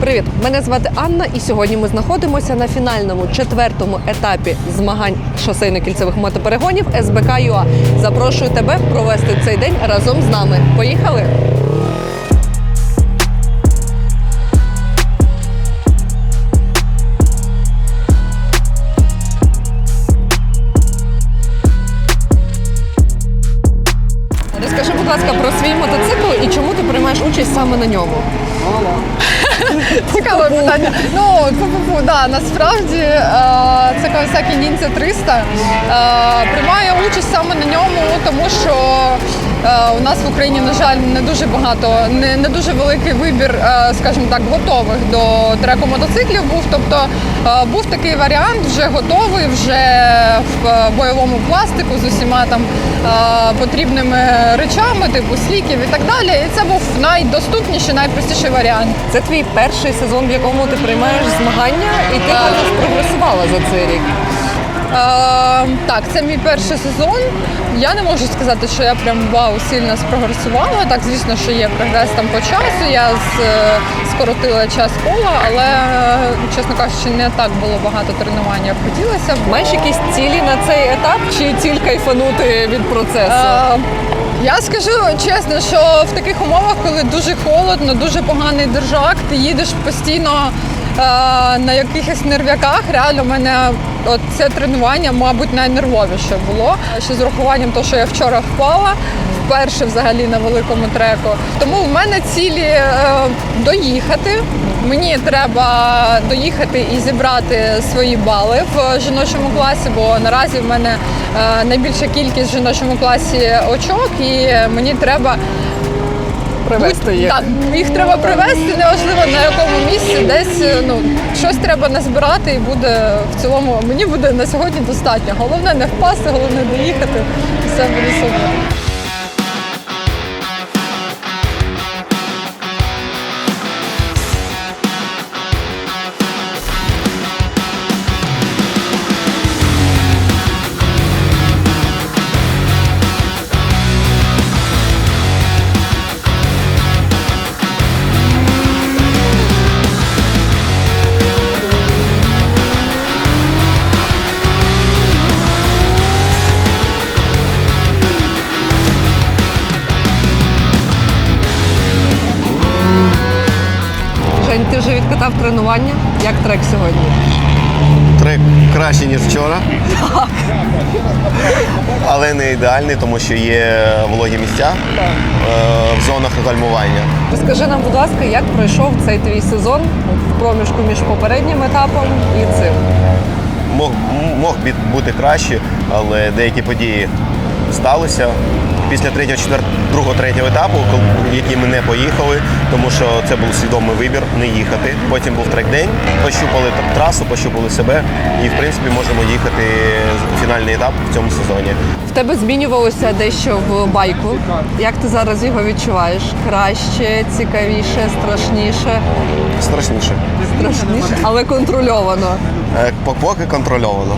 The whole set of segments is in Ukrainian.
Привіт, мене звати Анна, і сьогодні ми знаходимося на фінальному четвертому етапі змагань шосейно-кільцевих мотоперегонів СБК ЮА. Запрошую тебе провести цей день разом з нами. Поїхали! Саме на ньому? Цікаве питання. Ну, пу-пу-пу, да, насправді е, це Kawasaki Ninja 300. Е, приймає участь саме на ньому, тому що у нас в Україні, на жаль, не дуже багато, не, не дуже великий вибір, е, скажімо так, готових до треку мотоциклів був. Тобто е, був такий варіант, вже готовий, вже в е, бойовому пластику з усіма там е, потрібними речами, типу сліків і так далі. І це був найдоступніший, найпростіший варіант. Це твій перший сезон, в якому ти приймаєш змагання, і ти також прогресувала за цей рік. Е, так, це мій перший сезон. Я не можу сказати, що я прям вау сильно спрогресувала. Так, звісно, що є прогрес там по часу. Я з, е, скоротила час кола, але чесно кажучи, не так було багато тренувань, як хотілося. Маєш якісь цілі на цей етап чи ціль кайфанути від процесу? Е, Я скажу чесно, що в таких умовах, коли дуже холодно, дуже поганий держак, ти їдеш постійно на якихось нервяках. Реально, мене от це тренування, мабуть, найнервовіше було. Ще з урахуванням того, що я вчора впала. Вперше взагалі на великому треку. Тому в мене цілі е, доїхати. Мені треба доїхати і зібрати свої бали в жіночому класі, бо наразі в мене е, найбільша кількість в жіночому класі очок, і мені треба Привезти їх. так, їх треба привезти, неважливо на якому місці, десь е, ну щось треба назбирати, і буде в цілому. Мені буде на сьогодні достатньо. Головне не впасти, головне доїхати. і Все буде супер. Вже відкатав тренування. Як трек сьогодні? Трек краще, ніж вчора. Але не ідеальний, тому що є вологі місця е, в зонах гальмування. Розкажи нам, будь ласка, як пройшов цей твій сезон в проміжку між попереднім етапом і цим? Мог, мог бути краще, але деякі події сталися. Після третього, четвер... другого, третього етапу, які ми не поїхали, тому що це був свідомий вибір не їхати. Потім був трек-день, пощупали трасу, пощупали себе і, в принципі, можемо їхати в фінальний етап в цьому сезоні. В тебе змінювалося дещо в байку. Як ти зараз його відчуваєш? Краще, цікавіше, страшніше? Страшніше. Страшніше, але контрольовано. Е, Поки контрольовано.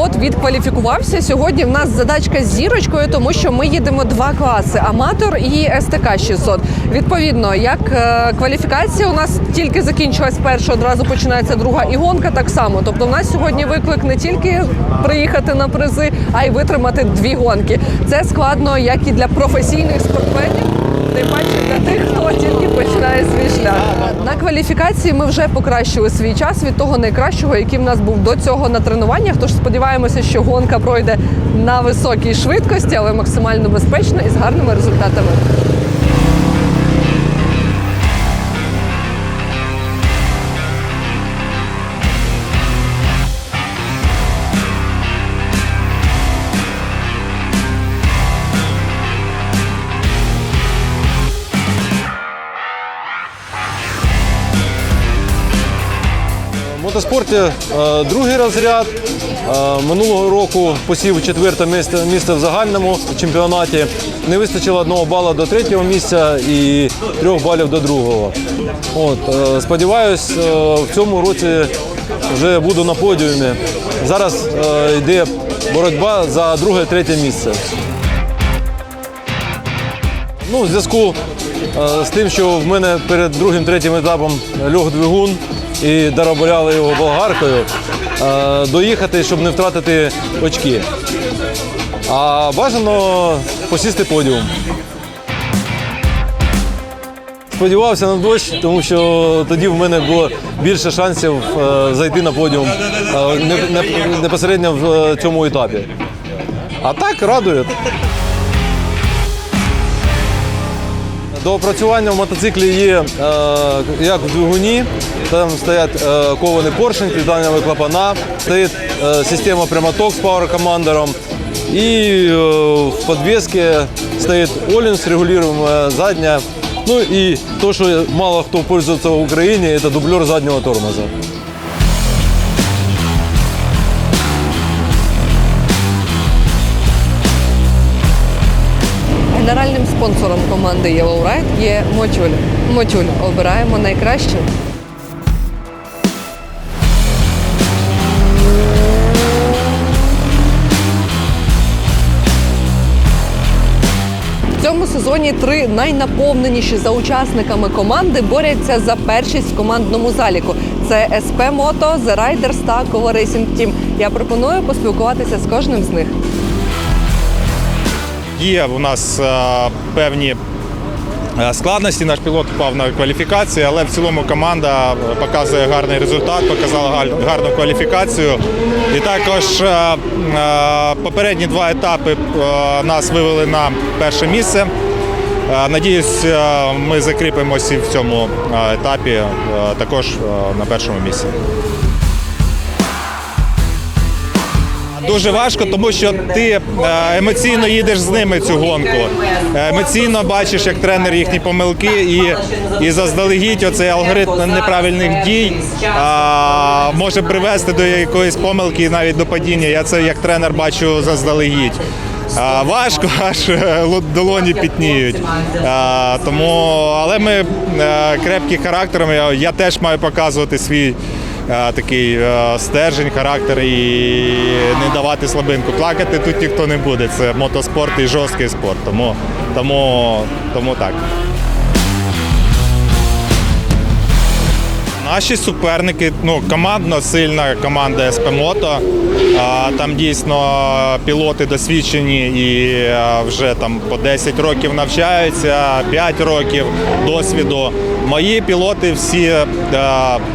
Пілот відкваліфікувався. Сьогодні в нас задачка з зірочкою, тому що ми їдемо два класи: аматор і СТК 600. Відповідно, як е, кваліфікація у нас тільки закінчилась перша, одразу починається друга і гонка так само. Тобто, в нас сьогодні виклик не тільки приїхати на призи, а й витримати дві гонки. Це складно як і для професійних спортсменів. Тим паче для тих, хто тільки починає свій шлях. На кваліфікації ми вже покращили свій час від того найкращого, який в нас був до цього на тренуваннях. Тож сподіваємося, що гонка пройде на високій швидкості, але максимально безпечно і з гарними результатами. Мотоспорті е, другий розряд. Е, Минулого року посів четверте місце, в загальному чемпіонаті. Не вистачило одного бала до третього місця і трьох балів до другого. От, е, сподіваюсь, в цьому році вже буду на подіумі. Зараз йде боротьба за друге-третє місце. Ну, в зв'язку з тим, що в мене перед другим третім етапом льох двигун і доробляли його болгаркою, е, доїхати, щоб не втратити очки. А бажано посісти подіум. Сподівався на дощ, тому що тоді в мене було більше шансів е, зайти на подіум е, не, не, непосередньо в цьому етапі. А так радує. До опрацювання в мотоциклі є як в двигуні, там стоять е, кований поршень, підданяві клапана, стоїть е, система прямоток з пауер-командером. І е, в підвісці стоїть Олінс, регулюємо задня. Ну і то, що мало хто пользується в Україні, це дублер заднього тормоза. Генеральним спонсором команди Yellow Ride є Мотюль. Мотюль обираємо найкраще. Сезоні три найнаповненіші за учасниками команди борються за першість в командному заліку. Це СП Мото, The Riders та Kova Racing Team. Я пропоную поспілкуватися з кожним з них. Є у нас е, певні е, складності. Наш пілот впав на кваліфікації, але в цілому команда показує гарний результат, показала гарну кваліфікацію. І також е, е, попередні два етапи е, нас вивели на перше місце. Е, Надіюсь, е, ми закріпимося в цьому е, етапі також на першому місці. Дуже важко, тому що ти емоційно їдеш з ними цю гонку. Емоційно бачиш, як тренер їхні помилки, і, і заздалегідь оцей алгоритм неправильних дій а, може привести до якоїсь помилки, навіть до падіння. Я це як тренер бачу заздалегідь. А, Важко, аж е, долоні пітніють. А, Тому, але ми е, крепкі характером. Я, я теж маю показувати свій е, такий стержень, характер і не давати слабинку. Плакати тут ніхто не буде. Це мотоспорт і жорсткий спорт. Тому, тому, тому так. Наші суперники, ну, командно сильна команда СП Мото. Там дійсно пілоти досвідчені і вже там по 10 років навчаються, 5 років досвіду. Мої пілоти всі, е,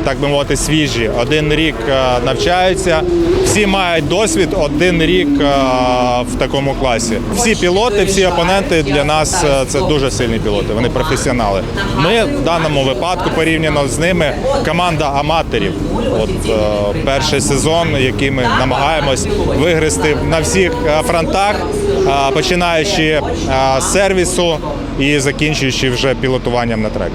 так би мовити, свіжі. Один рік е, навчаються, всі мають досвід, один рік е, в такому класі. Всі пілоти, всі опоненти для нас це дуже сильні пілоти. Вони професіонали. Ми в даному випадку порівняно з ними команда аматорів. От перший сезон, який ми намагаємось вигрести на всіх фронтах, починаючи з сервісу і закінчуючи вже пілотуванням на трек.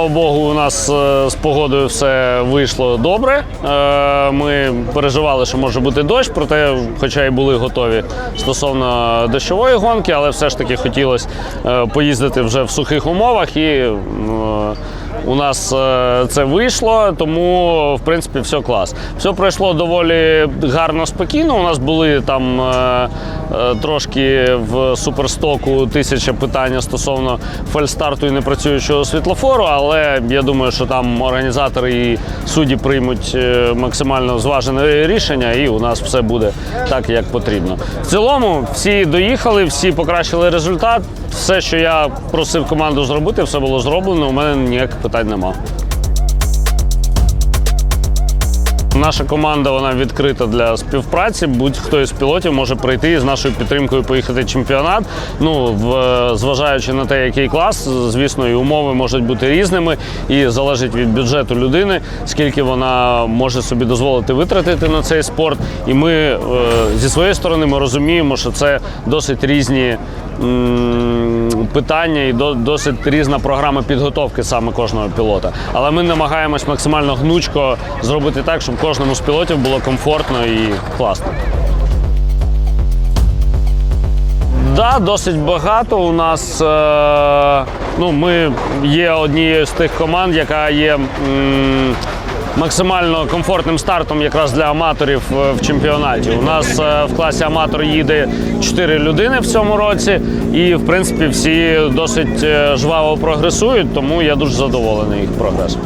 Слава Богу, у нас е, з погодою все вийшло добре. Е, Ми переживали, що може бути дощ, проте, хоча й були готові стосовно дощової гонки, але все ж таки хотілося е, поїздити вже в сухих умовах і. У нас це вийшло, тому в принципі все клас. Все пройшло доволі гарно, спокійно. У нас були там трошки в суперстоку тисяча питання стосовно фальстарту і непрацюючого світлофору, але я думаю, що там організатори і судді приймуть е, максимально зважене рішення, і у нас все буде так, як потрібно. В цілому всі доїхали, всі покращили результат. Все, що я просив команду зробити, все було зроблено. У мене ніяких питань немає. Наша команда вона відкрита для співпраці. Будь-хто із пілотів може прийти і з нашою підтримкою поїхати в чемпіонат. Ну, в, зважаючи на те, який клас, звісно, і умови можуть бути різними, і залежить від бюджету людини, скільки вона може собі дозволити витратити на цей спорт. І ми е, зі своєї сторони ми розуміємо, що це досить різні. Питання і до- досить різна програма підготовки саме кожного пілота. Але ми намагаємось максимально гнучко зробити так, щоб кожному з пілотів було комфортно і класно. Да, досить багато. У нас е, ну, ми є однією з тих команд, яка є м, максимально комфортним стартом якраз для аматорів е, в чемпіонаті. У нас е, в класі аматор їде 4 людини в цьому році, і в принципі всі досить е, жваво прогресують, тому я дуже задоволений їх прогресом.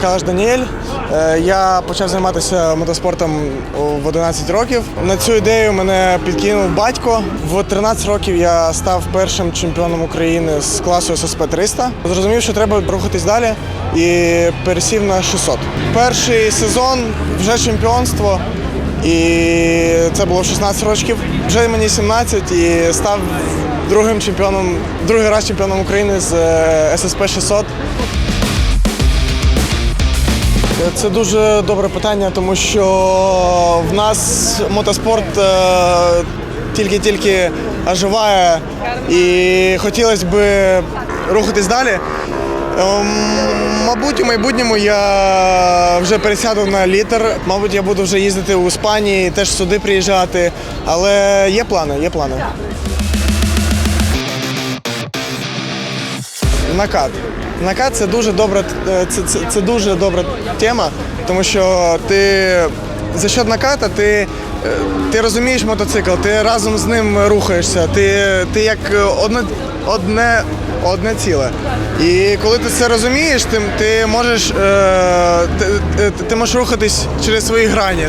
Калаш Даніель. Е, Я почав займатися мотоспортом в 11 років. На цю ідею мене підкинув батько. В 13 років я став першим чемпіоном України з класу ССП 300. Зрозумів, що треба рухатись далі і пересів на 600. Перший сезон вже чемпіонство. І це було в 16 років. Вже мені 17 і став другим чемпіоном, другий раз чемпіоном України з е, ССП 600. Це дуже добре питання, тому що в нас мотоспорт е, тільки-тільки оживає і хотілося б рухатись далі. Ем, Мабуть, у майбутньому я вже пересяду на літер. Мабуть, я буду вже їздити у Іспанії, теж сюди приїжджати. Але є плани, є плани. Накат. Накат це дуже добра, е, це, це, це дуже добра тема, тому що ти за счет наката ти, е, ти розумієш мотоцикл, ти разом з ним рухаєшся, ти, ти як одне, одне, одне ціле. І коли ти це розумієш, ти, ти можеш е, ти, ти можеш рухатись через свої грані.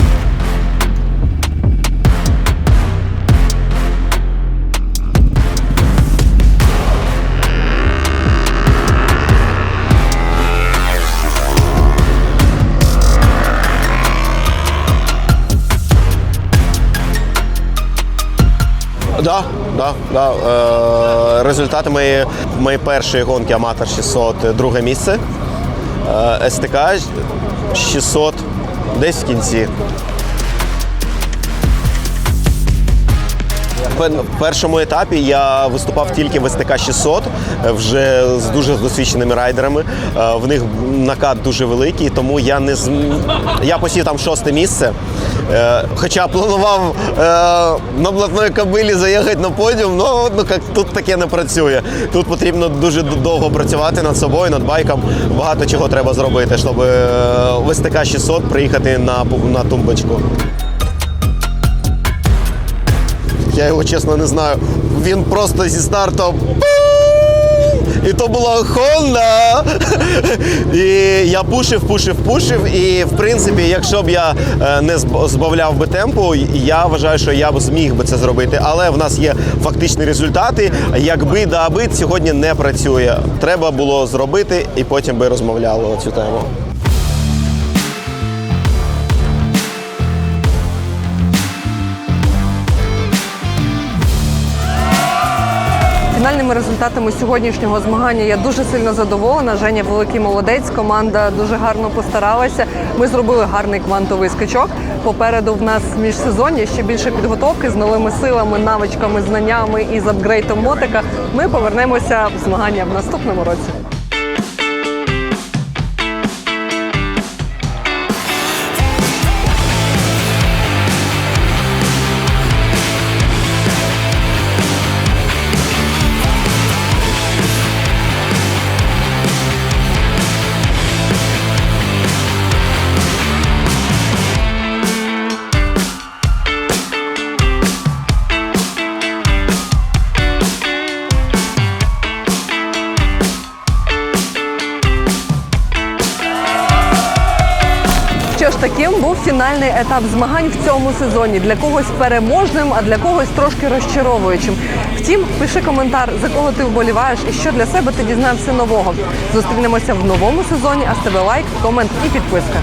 Да, да, да. Е, результати моєї, моєї першої гонки Аматор 600 друге місце. Е, СТК 600 десь в кінці. В першому етапі я виступав тільки в СТК 600, е, вже з дуже досвідченими райдерами. Е, В них накат дуже великий, тому я не зм... я посів там шосте місце. Е, Хоча планував е, на блатної кабилі заїхати на подіум, ну, ну тут таке не працює. Тут потрібно дуже довго працювати над собою, над байком. Багато чого треба зробити, щоб в СТК 600 приїхати на, на тумбочку. Я його чесно не знаю. Він просто зі старту. І то була Honda. І я пушив, пушив, пушив. І в принципі, якщо б я не збавляв би темпу, я вважаю, що я б зміг би це зробити. Але в нас є фактичні результати. Якби да аби сьогодні не працює. Треба було зробити, і потім би розмовляли цю тему. Фінальними результатами сьогоднішнього змагання я дуже сильно задоволена. Женя великий молодець. Команда дуже гарно постаралася. Ми зробили гарний квантовий скачок. Попереду в нас міжсезоння ще більше підготовки з новими силами, навичками, знаннями і з апгрейтом мотика. Ми повернемося в змагання в наступному році. Таким був фінальний етап змагань в цьому сезоні. Для когось переможним, а для когось трошки розчаровуючим. Втім, пиши коментар, за кого ти вболіваєш і що для себе ти дізнався нового. Зустрінемося в новому сезоні. А з тебе лайк, комент і підписка.